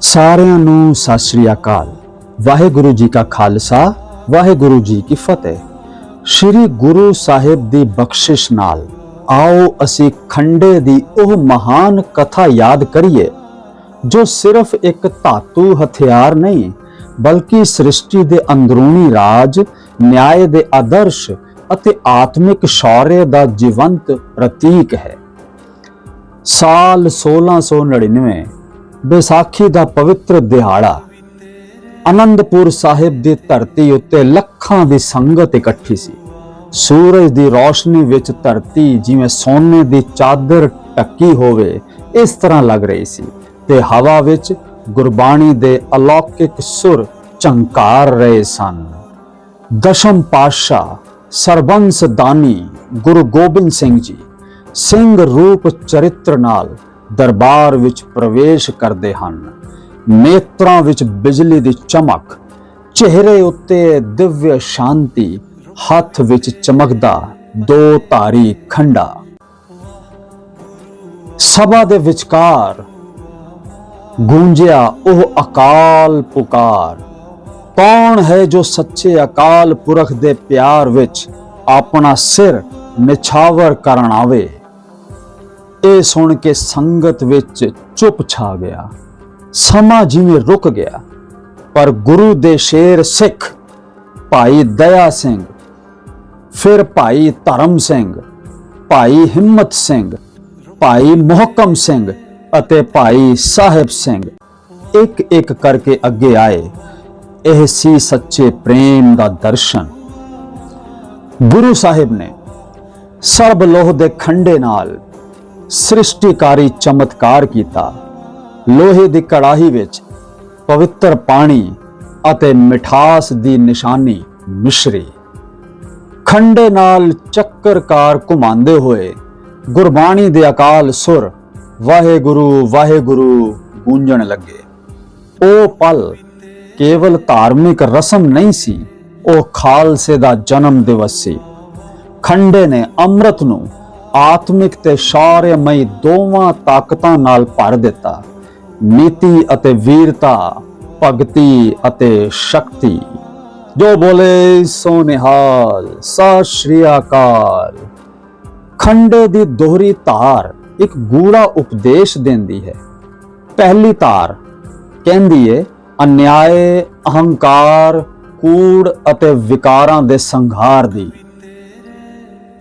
ਸਾਰਿਆਂ ਨੂੰ ਸਤਿ ਸ੍ਰੀ ਅਕਾਲ। ਵਾਹਿਗੁਰੂ ਜੀ ਕਾ ਖਾਲਸਾ, ਵਾਹਿਗੁਰੂ ਜੀ ਕੀ ਫਤਿਹ। ਸ੍ਰੀ ਗੁਰੂ ਸਾਹਿਬ ਦੀ ਬਖਸ਼ਿਸ਼ ਨਾਲ ਆਓ ਅਸੀਂ ਖੰਡੇ ਦੀ ਉਹ ਮਹਾਨ ਕਥਾ ਯਾਦ ਕਰੀਏ, ਜੋ ਸਿਰਫ ਇੱਕ ਧਾਤੂ ਹਥਿਆਰ ਨਹੀਂ, ਬਲਕਿ ਸ੍ਰਿਸ਼ਟੀ ਦੇ ਅੰਦਰੂਨੀ ਰਾਜ ਨਿਆਂ ਦੇ ਆਦਰਸ਼ ਅਤੇ ਆਤਮਿਕ ਸ਼ੌਰਯ ਦਾ ਜੀਵੰਤ ਪ੍ਰਤੀਕ ਹੈ। ਸਾਲ 1699 ਵਿਸਾਖੀ ਦਾ ਪਵਿੱਤਰ ਦਿਹਾੜਾ। ਅਨੰਦਪੁਰ ਸਾਹਿਬ ਦੀ ਧਰਤੀ ਉੱਤੇ ਲੱਖਾਂ ਦੀ ਸੰਗਤ ਇਕੱਠੀ ਸੀ। ਸੂਰਜ ਦੀ ਰੌਸ਼ਨੀ ਵਿੱਚ ਧਰਤੀ ਜਿਵੇਂ ਸੋਨੇ ਦੀ ਚਾਦਰ ਟੱਕੀ ਹੋਵੇ, ਇਸ ਤਰ੍ਹਾਂ ਲੱਗ ਰਹੀ ਸੀ ਤੇ ਹਵਾ ਵਿੱਚ ਗੁਰਬਾਣੀ ਦੇ ਅਲੌਕਿਕ ਸੁਰ ਝੰਕਾਰ ਰਹੇ ਸਨ। ਦਸ਼ਮ ਪਾਤਸ਼ਾਹ ਸਰਬੰਸ ਦਾਨੀ ਗੁਰੂ ਗੋਬਿੰਦ ਸਿੰਘ ਜੀ, ਸਿੰਘ ਰੂਪ ਚਰਿੱਤਰ ਨਾਲ ਦਰਬਾਰ ਵਿੱਚ ਪ੍ਰਵੇਸ਼ ਕਰਦੇ ਹਨ। ਨੇਤਰਾਂ ਵਿੱਚ ਬਿਜਲੀ ਦੀ ਚਮਕ, ਚਿਹਰੇ ਉੱਤੇ ਦਿਵਯ ਸ਼ਾਂਤੀ, ਹੱਥ ਵਿੱਚ ਚਮਕਦਾ ਦੋ ਧਾਰੀ ਖੰਡਾ। ਸਭਾ ਦੇ ਵਿਚਕਾਰ ਗੂੰਜਿਆ ਉਹ ਅਕਾਲ ਪੁਕਾਰ। ਕੌਣ ਹੈ ਜੋ ਸੱਚੇ ਅਕਾਲ ਪੁਰਖ ਦੇ ਪਿਆਰ ਵਿੱਚ ਆਪਣਾ ਸਿਰ ਨਿਛਾਵਰ ਕਰਨ ਆਵੇ? ਇਹ ਸੁਣ ਕੇ ਸੰਗਤ ਵਿੱਚ ਚੁੱਪ ਛਾ ਗਿਆ। ਸਮਾਂ ਜਿਵੇਂ ਰੁਕ ਗਿਆ, ਪਰ ਗੁਰੂ ਦੇ ਸ਼ੇਰ ਸਿੱਖ ਭਾਈ ਦਇਆ ਸਿੰਘ, ਫਿਰ ਭਾਈ ਧਰਮ ਸਿੰਘ, ਭਾਈ ਹਿੰਮਤ ਸਿੰਘ, ਭਾਈ ਮੁਹਕਮ ਸਿੰਘ ਅਤੇ ਭਾਈ ਸਾਹਿਬ ਸਿੰਘ ਇੱਕ ਇੱਕ ਕਰਕੇ ਅੱਗੇ ਆਏ। ਇਹ ਸੀ ਸੱਚੇ ਪ੍ਰੇਮ ਦਾ ਦਰਸ਼ਨ। ਗੁਰੂ ਸਾਹਿਬ ਨੇ ਸਰਬ ਲੋਹ ਦੇ ਖੰਡੇ ਨਾਲ ਸ੍ਰਿਸ਼ਟੀਕਾਰੀ ਚਮਤਕਾਰ ਕੀਤਾ। ਲੋਹੇ ਦੀ ਕੜਾਹੀ ਵਿੱਚ ਪਵਿੱਤਰ ਪਾਣੀ ਅਤੇ ਮਿਠਾਸ ਦੀ ਨਿਸ਼ਾਨੀ ਮਿਸ਼ਰੀ। ਖੰਡੇ ਨਾਲ ਚੱਕਰਕਾਰ ਘੁਮਾਉਂਦੇ ਹੋਏ ਗੁਰਬਾਣੀ ਦੇ ਅਕਾਲ ਸੁਰ ਵਾਹਿਗੁਰੂ ਵਾਹਿਗੁਰੂ ਗੂੰਜਣ ਲੱਗੇ। ਉਹ ਪਲ ਕੇਵਲ ਧਾਰਮਿਕ ਰਸਮ ਨਹੀਂ ਸੀ, ਉਹ ਖਾਲਸੇ ਦਾ ਜਨਮ ਦਿਵਸ ਸੀ। ਖੰਡੇ ਨੇ ਅੰਮ੍ਰਿਤ ਨੂੰ ਆਤਮਿਕ ਤੇ ਸ਼ੌਰਯਮਈ ਦੋਵਾਂ ਤਾਕਤਾਂ ਨਾਲ ਭਰ ਦਿੱਤਾ। ਨੀਤੀ ਅਤੇ ਵੀਰਤਾ, ਭਗਤੀ ਅਤੇ ਸ਼ਕਤੀ। ਜੋ ਬੋਲੇ, ਸੋ ਨਿਹਾਲ। ਸਤਿ ਸ਼੍ਰੀ ਅਕਾਲ। ਖੰਡੇ ਦੀ ਦੋਹਰੀ ਧਾਰ ਇੱਕ ਗੂੜਾ ਉਪਦੇਸ਼ ਦਿੰਦੀ ਹੈ। ਪਹਿਲੀ ਧਾਰ ਕਹਿੰਦੀ ਏ, ਅਨਿਆਏ, ਅਹੰਕਾਰ, ਕੂੜ ਅਤੇ ਵਿਕਾਰਾਂ ਦੇ ਸੰਘਾਰ ਦੀ।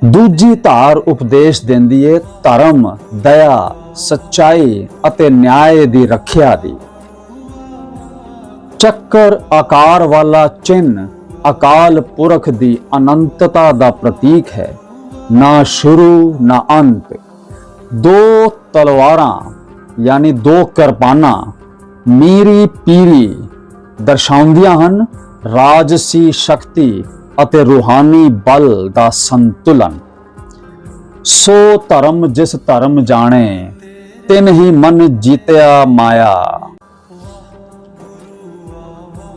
ਦੂਜੀ ਧਾਰ ਉਪਦੇਸ਼ ਦਿੰਦੀ ਏ ਧਰਮ, ਦਇਆ, ਸੱਚਾਈ ਅਤੇ ਨਿਆਂ ਦੀ ਰੱਖਿਆ ਦੀ। ਚੱਕਰ ਆਕਾਰ ਵਾਲਾ ਚਿੰਨ ਅਕਾਲ ਪੁਰਖ ਦੀ ਅਨੰਤਤਾ ਦਾ ਪ੍ਰਤੀਕ ਹੈ। ਨਾ ਸ਼ੁਰੂ, ਨਾ ਅੰਤ। ਦੋ ਤਲਵਾਰਾਂ, ਯਾਨੀ ਦੋ ਕਿਰਪਾਨਾਂ ਮੀਰੀ ਪੀਰੀ ਦਰਸਾਉਂਦੀਆਂ ਹਨ। ਰਾਜਸੀ ਸ਼ਕਤੀ ਅਤੇ ਰੂਹਾਨੀ ਬਲ ਦਾ ਸੰਤੁਲਨ। ਸੋ ਧਰਮ ਜਿਸ ਧਰਮ ਜਾਣੇ, ਤਿਨ ਹੀ ਮਨ ਜੀਤਿਆ ਮਾਇਆ।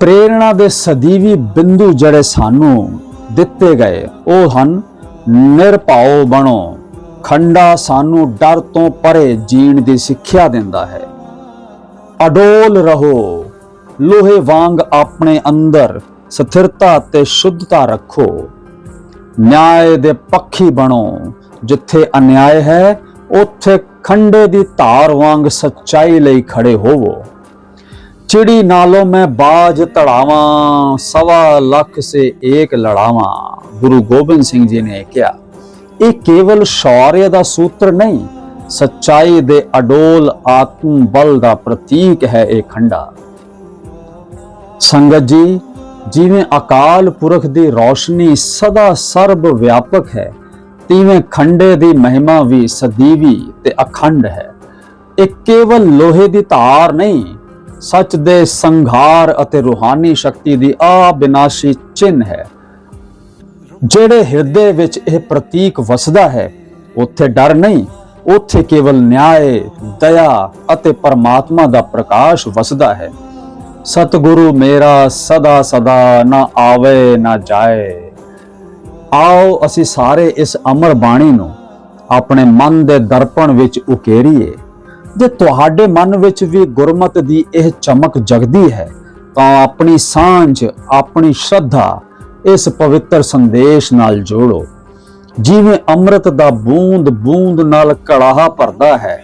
ਪ੍ਰੇਰਣਾ ਦੇ ਸਦੀਵੀ ਬਿੰਦੂ ਜਿਹੜੇ ਸਾਨੂੰ ਦਿੱਤੇ ਗਏ, ਉਹ ਹਨ ਨਿਰਭਉ ਬਣੋ। ਖੰਡਾ ਸਾਨੂੰ ਡਰ ਤੋਂ ਪਰੇ ਜੀਣ ਦੀ ਸਿੱਖਿਆ ਦਿੰਦਾ ਹੈ। ਅਡੋਲ ਰਹੋ, ਲੋਹੇ ਵਾਂਗ ਆਪਣੇ ਅੰਦਰ ਸਥਿਰਤਾ ਤੇ ਸ਼ੁੱਧਤਾ ਰੱਖੋ। ਨਿਆਂ ਦੇ ਪੱਖੀ ਬਣੋ। ਜਿੱਥੇ ਅਨਿਆਇ ਹੈ, ਉੱਥੇ ਖੰਡੇ ਦੀ ਧਾਰ ਵਾਂਗ ਸੱਚਾਈ ਲਈ ਖੜੇ ਹੋਵੋ। ਚਿੜੀ ਨਾਲੋਂ ਮੈਂ ਬਾਜ ਤੜਾਵਾਂ ਸਵਾ ਲੱਖ ਸੇ ਏਕ ਲੜਾਵਾਂ। ਗੁਰੂ ਗੋਬਿੰਦ ਸਿੰਘ ਜੀ ਨੇ ਕਿਹਾ, ਇਹ ਕੇਵਲ ਸ਼ੌਰਯ ਦਾ ਸੂਤਰ ਨਹੀਂ, ਸੱਚਾਈ ਦੇ ਅਡੋਲ ਆਤਮ ਬਲ ਦਾ ਪ੍ਰਤੀਕ ਹੈ ਇਹ ਖੰਡਾ। ਸੰਗਤ ਜੀ ਜਿਵੇਂ ਅਕਾਲ ਪੁਰਖ ਦੀ ਰੌਸ਼ਨੀ ਸਦਾ ਸਰਬ ਵਿਆਪਕ ਹੈ, ਤਿਵੇਂ ਖੰਡੇ ਦੀ ਮਹਿਮਾ ਵੀ ਸਦੀਵੀ ਤੇ ਅਖੰਡ ਹੈ। ਇਹ ਕੇਵਲ ਲੋਹੇ ਦੀ ਧਾਰ ਨਹੀਂ, ਸੱਚ ਦੇ ਸੰਘਾਰ ਅਤੇ ਰੂਹਾਨੀ ਸ਼ਕਤੀ ਦੀ ਅਬਿਨਾਸ਼ੀ ਚਿੰਨ ਹੈ। ਜਿਹੜੇ ਹਿਰਦੇ ਵਿੱਚ ਇਹ ਪ੍ਰਤੀਕ ਵਸਦਾ ਹੈ, ਉੱਥੇ ਡਰ ਨਹੀਂ, ਉੱਥੇ ਕੇਵਲ ਨਿਆਂ ਦਇਆ ਅਤੇ ਪਰਮਾਤਮਾ ਦਾ ਪ੍ਰਕਾਸ਼ ਵਸਦਾ ਹੈ। ਸਤਿਗੁਰੂ ਮੇਰਾ ਸਦਾ ਸਦਾ ਨਾ ਆਵੇ, ਨਾ ਜਾਏ। ਆਓ ਅਸੀਂ ਸਾਰੇ ਇਸ ਅਮਰ ਬਾਣੀ ਨੂੰ ਆਪਣੇ ਮਨ ਦੇ ਦਰਪਣ ਵਿੱਚ ਉਕੇਰੀਏ। ਜੇ ਤੁਹਾਡੇ ਮਨ ਵਿੱਚ ਵੀ ਗੁਰਮਤ ਦੀ ਇਹ ਚਮਕ ਜਗਦੀ ਹੈ, ਤਾਂ ਆਪਣੀ ਸਾਂਝ, ਆਪਣੀ ਸ਼ਰਧਾ ਇਸ ਪਵਿੱਤਰ ਸੰਦੇਸ਼ ਨਾਲ ਜੋੜੋ। ਜਿਵੇਂ ਅੰਮ੍ਰਿਤ ਦਾ ਬੂੰਦ ਬੂੰਦ ਨਾਲ ਕੜਾਹਾ ਭਰਦਾ ਹੈ,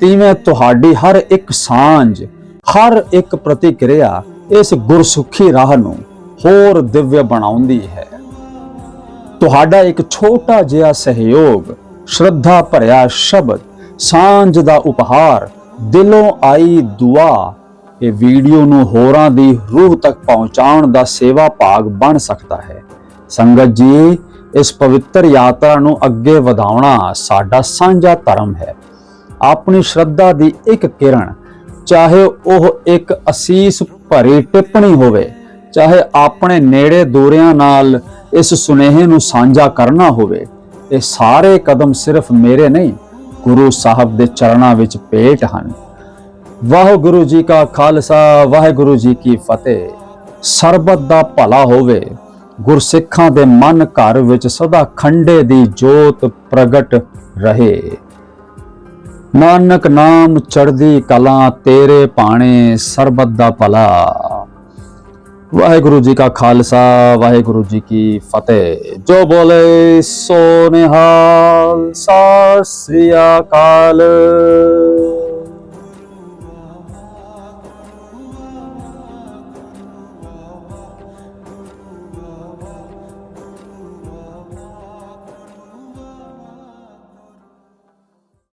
ਤਿਵੇਂ ਤੁਹਾਡੀ ਹਰ ਇੱਕ ਸਾਂਝ ਹਰ ਇੱਕ ਪ੍ਰਤੀਕਿਰਿਆ ਇਸ ਗੁਰਸੁਖੀ ਰਾਹ ਨੂੰ ਹੋਰ ਦਿਵਯ ਬਣਾਉਂਦੀ ਹੈ। ਤੁਹਾਡਾ ਇੱਕ ਛੋਟਾ ਜਿਹਾ ਸਹਿਯੋਗ, ਸ਼ਰਧਾ ਭਰਿਆ ਸ਼ਬਦ, ਸਾਂਝ ਦਾ ਉਪਹਾਰ, ਦਿਲੋਂ ਆਈ ਦੁਆ, ਇਹ ਵੀਡੀਓ ਨੂੰ ਹੋਰਾਂ ਦੀ ਰੂਹ ਤੱਕ ਪਹੁੰਚਾਉਣ ਦਾ ਸੇਵਾ ਭਾਗ ਬਣ ਸਕਦਾ ਹੈ। ਸੰਗਤ ਜੀ, ਇਸ ਪਵਿੱਤਰ ਯਾਤਰਾ ਨੂੰ ਅੱਗੇ ਵਧਾਉਣਾ ਸਾਡਾ ਸਾਂਝਾ ਧਰਮ ਹੈ। ਆਪਣੀ ਸ਼ਰਧਾ ਦੀ ਇੱਕ ਕਿਰਨ ਚਾਹੇ ਉਹ ਇੱਕ ਅਸੀਸ ਭਰੀ ਟਿੱਪਣੀ ਹੋਵੇ, ਚਾਹੇ ਆਪਣੇ ਨੇੜੇ ਦੂਰਿਆਂ ਨਾਲ ਇਸ ਸੁਨੇਹੇ ਨੂੰ ਸਾਂਝਾ ਕਰਨਾ ਹੋਵੇ, ਇਹ ਸਾਰੇ ਕਦਮ ਸਿਰਫ ਮੇਰੇ ਨਹੀਂ, ਗੁਰੂ ਸਾਹਿਬ ਦੇ ਚਰਨਾਂ ਵਿੱਚ ਭੇਟ ਹਨ। ਵਾਹਿਗੁਰੂ ਜੀ ਕਾ ਖਾਲਸਾ, ਵਾਹਿਗੁਰੂ ਜੀ ਕੀ ਫਤਿਹ। ਸਰਬਤ ਦਾ ਭਲਾ ਹੋਵੇ, ਗੁਰਸਿੱਖਾਂ ਦੇ ਮਨ ਘਰ ਵਿੱਚ ਸਦਾ ਖੰਡੇ ਦੀ ਜੋਤ ਪ੍ਰਗਟ ਰਹੇ। ਨਾਨਕ ਨਾਮ ਚੜਦੀ ਕਲਾ, ਤੇਰੇ ਪਾਣੇ ਸਰਬਤ ਦਾ ਭਲਾ। ਵਾਹਿਗੁਰੂ ਜੀ ਕਾ ਖਾਲਸਾ, ਵਾਹਿਗੁਰੂ ਜੀ ਕੀ ਫਤਿਹ। ਜੋ ਬੋਲੇ ਸੋ ਨਿਹਾਲ ਸਤਿ ਸ੍ਰੀ ਅਕਾਲ।